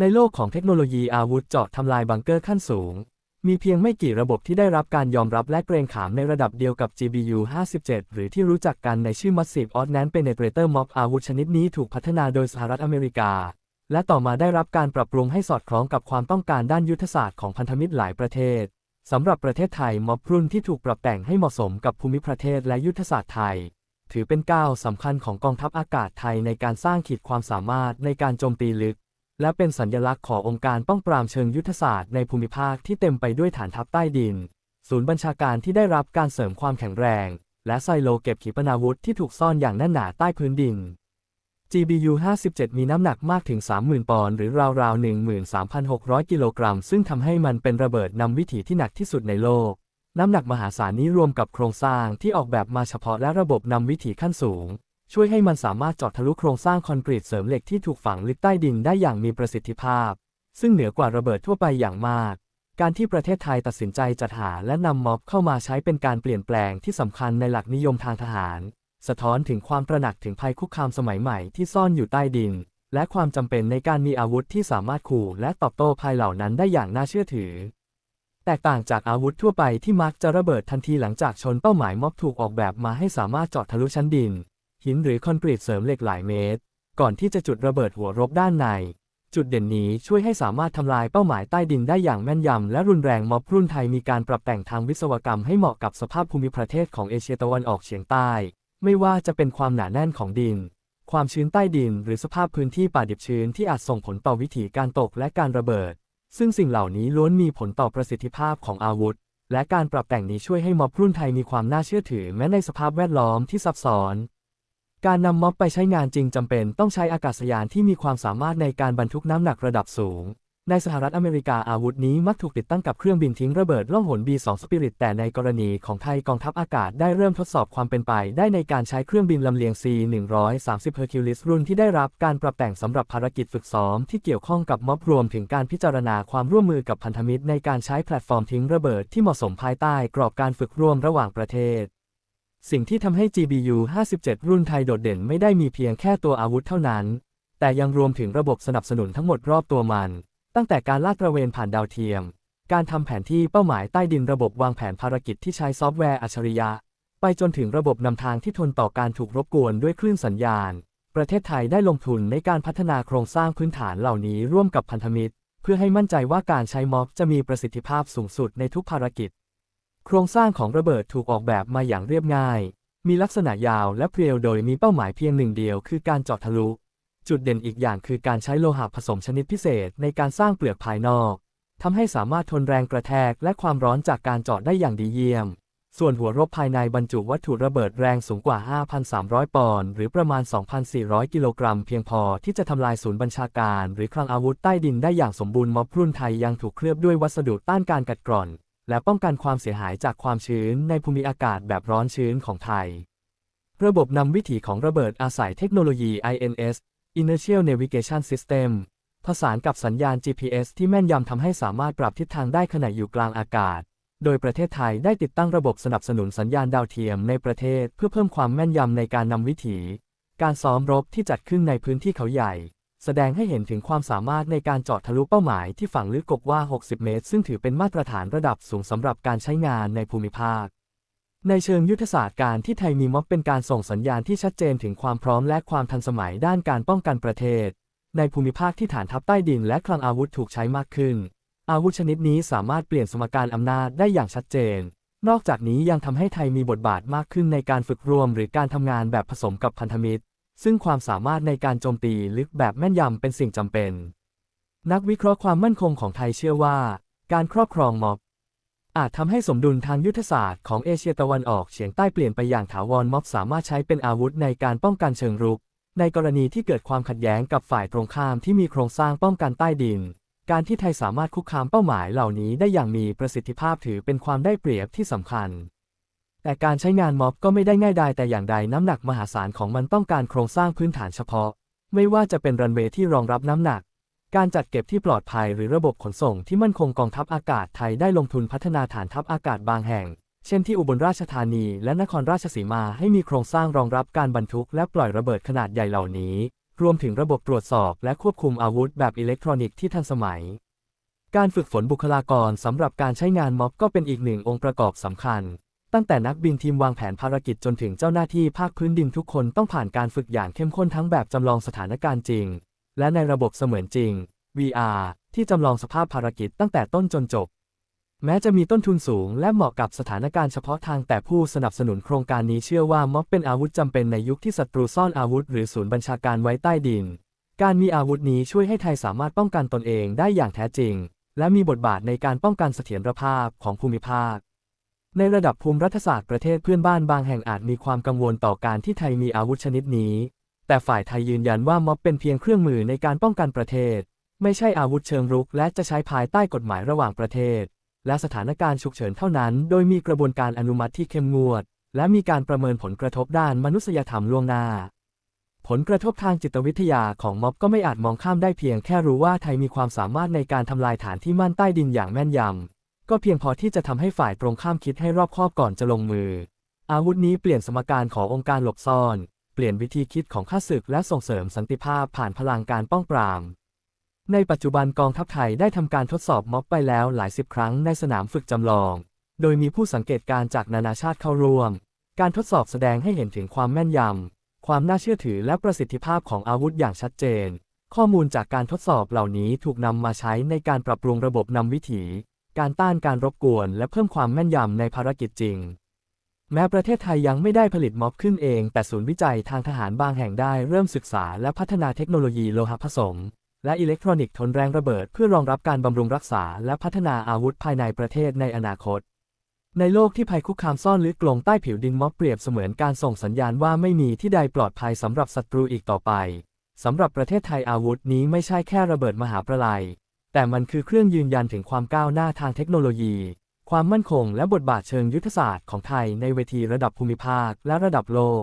ในโลกของเทคโนโลยีอาวุธเจาะทำลายบังเกอร์ขั้นสูง มีเพียงไม่กี่ระบบที่ได้รับการยอมรับและเกรงขามในระดับเดียวกับ GBU 57 หรือที่รู้จักกันในชื่อ Massive Ordnance Penetrator MOP อาวุธชนิดนี้ถูกพัฒนาโดยสหรัฐอเมริกา และต่อมาได้รับการปรับปรุงให้สอดคล้องกับความต้องการด้านยุทธศาสตร์ของพันธมิตรหลายประเทศสำหรับประเทศไทยม็อบรุ่นที่ถูกปรับแต่งให้เหมาะสมกับภูมิประเทศและยุทธศาสตร์ไทย ถือเป็นก้าวสำคัญของกองทัพอากาศไทยในการสร้างขีดความสามารถในการโจมตีลึก และเป็นสัญลักษณ์ขององค์การป้องปรามเชิงยุทธศาสตร์ในภูมิภาคที่เต็มไปด้วยฐานทัพใต้ดิน ศูนย์บัญชาการที่ได้รับการเสริมความแข็งแรง และไซโลเก็บขีปนาวุธที่ถูกซ่อนอย่างแน่นหนาใต้พื้นดิน GBU 57 มีน้ำหนักมากถึง 30,000 ปอนด์หรือราวๆ 13,600 กิโลกรัม ซึ่งทำให้มันเป็นระเบิดนำวิถีที่หนักที่สุดในโลก น้ำหนักมหาศาลนี้รวมกับโครงสร้างที่ออกแบบมาเฉพาะและระบบนำวิถีขั้นสูง ช่วยให้มันสามารถเจาะทะลุโครงสร้างคอนกรีตเสริมเหล็กที่ถูกฝังลึกใต้ดินได้อย่างมีประสิทธิภาพ ซึ่งเหนือกว่าระเบิดทั่วไปอย่างมาก การที่ประเทศไทยตัดสินใจจัดหาและนำม็อบเข้ามาใช้เป็นการเปลี่ยนแปลงที่สำคัญในหลักนิยมทางทหาร สะท้อนถึงความตระหนักถึงภัยคุกคามสมัยใหม่ที่ซ่อนอยู่ใต้ดิน และความจำเป็นในการมีอาวุธที่สามารถขู่และตอบโต้ภัยเหล่านั้นได้อย่างน่าเชื่อถือแตกต่างจากอาวุธทั่วไปที่มักจะระเบิดทันทีหลังจากชนเป้าหมายม็อบถูกออกแบบมาให้สามารถเจาะทะลุชั้นดิน หินหรือคอนกรีตเสริมเหล็กหลายเมตร ก่อนที่จะจุดระเบิดหัวรบด้านใน จุดเด่นนี้ช่วยให้สามารถทำลายเป้าหมายใต้ดินได้อย่างแม่นยำและรุนแรงม็อบรุ่นไทยมีการปรับแต่งทางวิศวกรรมให้เหมาะกับสภาพภูมิประเทศของเอเชียตะวันออกเฉียงใต้ ไม่ว่าจะเป็นความหนาแน่นของดิน ความชื้นใต้ดิน หรือสภาพพื้นที่ป่าดิบชื้นที่อาจส่งผลต่อวิถีการตกและการระเบิด ซึ่งสิ่งเหล่านี้ล้วนมีผลต่อประสิทธิภาพของอาวุธและการปรับแต่งนี้ช่วยให้ม็อบรุ่นไทยมีความน่าเชื่อถือแม้ในสภาพแวดล้อมที่ซับซ้อน การนำม็อบไปใช้งานจริงจำเป็นต้องใช้อากาศยานที่มีความสามารถในการบรรทุกน้ำหนักระดับสูง ในสหรัฐอเมริกาอาวุธนี้มักถูกติดตั้งกับเครื่องบินทิ้งระเบิดล่องหน B2 Spirit แต่ในกรณีของไทยกองทัพอากาศได้เริ่มทดสอบความเป็นไป ได้ในการใช้เครื่องบินลำเลียง C-130 Hercules รุ่นที่ได้รับการปรับแต่งสำหรับภารกิจฝึกซ้อมที่เกี่ยวข้องกับม็อบรวมถึงการพิจารณาความร่วมมือกับพันธมิตรในการใช้แพลตฟอร์มทิ้งระเบิดที่เหมาะสมภายใต้กรอบการฝึกร่วมระหว่างประเทศ สิ่งที่ทำให้ GBU 57 รุ่นไทยโดดเด่นไม่ได้มีเพียงแค่ตัวอาวุธเท่านั้น แต่ยังรวมถึงระบบสนับสนุนทั้งหมดรอบตัวมัน ตั้งแต่การลาดตระเวนผ่านดาวเทียม การทำแผนที่เป้าหมายใต้ดินระบบวางแผนภารกิจที่ใช้ซอฟต์แวร์อัจฉริยะ ไปจนถึงระบบนำทางที่ทนต่อการถูกรบกวนด้วยคลื่นสัญญาณ ประเทศไทยได้ลงทุนในการพัฒนาโครงสร้างพื้นฐานเหล่านี้ร่วมกับพันธมิตร เพื่อให้มั่นใจว่าการใช้ม็อบจะมีประสิทธิภาพสูงสุดในทุกภารกิจ โครงสร้างของระเบิดถูกออกแบบมาอย่างเรียบง่าย มีลักษณะยาวและเพรียวโดยมีเป้าหมายเพียงหนึ่งเดียวคือการเจาะทะลุ จุดเด่นอีกอย่างคือการใช้โลหะผสมชนิดพิเศษในการสร้างเปลือกภายนอกทำให้สามารถทนแรงกระแทกและความร้อนจากการเจาะได้อย่างดีเยี่ยม ส่วนหัวรบภายในบรรจุวัตถุระเบิดแรงสูงกว่า 5,300 ปอนด์หรือประมาณ 2,400 กิโลกรัมเพียงพอที่จะทำลายศูนย์บัญชาการ หรือคลังอาวุธใต้ดินได้อย่างสมบูรณ์ม็อบรุ่นไทยยังถูกเคลือบด้วยวัสดุต้านการกัดกร่อน และป้องกันความเสียหายจากความชื้นในภูมิอากาศแบบร้อนชื้นของไทย ระบบนำวิถีของระเบิดอาศัยเทคโนโลยี INS Inertial Navigation System ผสานกับสัญญาณ GPS ที่แม่นยำทำให้สามารถปรับทิศทางได้ขณะอยู่กลางอากาศ โดยประเทศไทยได้ติดตั้งระบบสนับสนุนสัญญาณดาวเทียมในประเทศเพื่อเพิ่มความแม่นยำในการนำวิถี การซ้อมรบที่จัดขึ้นในพื้นที่เขาใหญ่ แสดงให้เห็นถึงความสามารถในการเจาะทะลุเป้าหมายที่ฝังลึกกว่า 60 เมตร ซึ่งถือเป็นมาตรฐานระดับสูงสำหรับการใช้งานในภูมิภาค ในเชิงยุทธศาสตร์การที่ไทยมีม็อบเป็นการส่งสัญญาณที่ชัดเจนถึงความพร้อมและความทันสมัยด้านการป้องกันประเทศ ในภูมิภาคที่ฐานทัพใต้ดินและคลังอาวุธถูกใช้มากขึ้น อาวุธชนิดนี้สามารถเปลี่ยนสมการอำนาจได้อย่างชัดเจน นอกจากนี้ยังทำให้ไทยมีบทบาทมากขึ้นในการฝึกรวม หรือการทำงานแบบผสมกับพันธมิตร ซึ่งความสามารถในการโจมตีลึกแบบแม่นยำเป็นสิ่งจำเป็น นักวิเคราะห์ความมั่นคงของไทยเชื่อว่า การครอบครองม็อบ อาจทำให้สมดุลทางยุทธศาสตร์ของเอเชียตะวันออกเฉียงใต้เปลี่ยนไปอย่างถาวรม็อบสามารถใช้เป็นอาวุธในการป้องกันเชิงรุก ในกรณีที่เกิดความขัดแย้งกับฝ่ายตรงข้ามที่มีโครงสร้างป้องกันใต้ดิน การที่ไทยสามารถคุกคามเป้าหมายเหล่านี้ได้อย่างมีประสิทธิภาพถือเป็นความได้เปรียบที่สำคัญ แต่การใช้งานม็อบก็ไม่ได้ง่ายดายแต่อย่างใดน้ำหนักมหาศาลของมันต้องการโครงสร้างพื้นฐานเฉพาะ ไม่ว่าจะเป็นรันเวย์ที่รองรับน้ำหนัก การจัดเก็บที่ปลอดภัยหรือระบบขนส่งที่มั่นคงกองทัพอากาศไทยได้ลงทุนพัฒนาฐานทัพอากาศบางแห่ง เช่นที่อุบลราชธานีและนครราชสีมาให้มีโครงสร้างรองรับการบรรทุกและปล่อยระเบิดขนาดใหญ่เหล่านี้ รวมถึงระบบตรวจสอบและควบคุมอาวุธแบบอิเล็กทรอนิกส์ที่ทันสมัย การฝึกฝนบุคลากรสำหรับการใช้งานม็อบก็เป็นอีกหนึ่งองค์ประกอบสำคัญ ตั้งแต่นักบินทีมวางแผนภารกิจจนถึงเจ้าหน้าที่ภาคพื้นดินทุกคนต้องผ่านการฝึกอย่างเข้มข้นทั้งแบบจำลองสถานการณ์จริง และในระบบเสมือนจริง VR ที่จำลองสภาพภารกิจตั้งแต่ต้นจนจบ แม้จะมีต้นทุนสูงและเหมาะกับสถานการณ์เฉพาะทางแต่ผู้สนับสนุนโครงการนี้เชื่อว่าม็อบเป็นอาวุธจำเป็นในยุคที่ศัตรูซ่อนอาวุธหรือศูนย์บัญชาการไว้ใต้ดิน การมีอาวุธนี้ช่วยให้ไทยสามารถป้องกันตนเองได้อย่างแท้จริง และมีบทบาทในการป้องกันเสถียรภาพของภูมิภาค ในระดับภูมิรัฐศาสตร์ประเทศเพื่อนบ้านบางแห่งอาจมีความกังวลต่อการที่ไทยมีอาวุธชนิดนี้ แต่ฝ่ายไทยยืนยันว่าม็อบเป็นเพียงเครื่องมือในการป้องกันประเทศ ไม่ใช่อาวุธเชิงรุก และจะใช้ภายใต้กฎหมายระหว่างประเทศ และสถานการณ์ฉุกเฉินเท่านั้น โดยมีกระบวนการอนุมัติที่เข้มงวด และมีการประเมินผลกระทบด้านมนุษยธรรมล่วงหน้า ผลกระทบทางจิตวิทยาของม็อบก็ไม่อาจมองข้ามได้เพียงแค่รู้ว่าไทยมีความสามารถในการทำลายฐานที่มั่นใต้ดินอย่างแม่นยำ ก็เพียงพอที่จะทำให้ฝ่ายตรงข้ามคิดให้รอบคอบก่อนจะลงมือ อาวุธนี้เปลี่ยนสมการขององค์การหลบซ่อน เปลี่ยนวิธีคิดของข้าศึกและส่งเสริมสันติภาพผ่านพลังการป้องปราม ในปัจจุบันกองทัพไทยได้ทำการทดสอบม็อบไปแล้วหลายสิบครั้งในสนามฝึกจำลอง โดยมีผู้สังเกตการณ์จากนานาชาติเข้าร่วม การทดสอบแสดงให้เห็นถึงความแม่นยำ ความน่าเชื่อถือและประสิทธิภาพของอาวุธอย่างชัดเจน ข้อมูลจากการทดสอบเหล่านี้ถูกนำมาใช้ในการปรับปรุงระบบนำวิถี การต้านการรบกวน และเพิ่มความแม่นยำในภารกิจจริง แม้ประเทศไทยยังไม่ได้ผลิตม็อบขึ้นเอง แต่ศูนย์วิจัยทางทหารบางแห่งได้เริ่มศึกษาและพัฒนาเทคโนโลยีโลหะผสม และอิเล็กทรอนิกส์ทนแรงระเบิด เพื่อรองรับการบำรุงรักษา และพัฒนาอาวุธภายในประเทศในอนาคต ในโลกที่ภัยคุกคามซ่อนลึกลงใต้ผิวดินม็อบเปรียบเสมือนการส่งสัญญาณว่าไม่มีที่ใดปลอดภัยสำหรับศัตรูอีกต่อไปสำหรับประเทศไทยอาวุธนี้ไม่ใช่แค่ระเบิดมหาประไลย แต่มันคือเครื่องยืนยันถึงความก้าวหน้าทางเทคโนโลยี ความมั่นคงและบทบาทเชิงยุทธศาสตร์ของไทยในเวทีระดับภูมิภาคและระดับโลก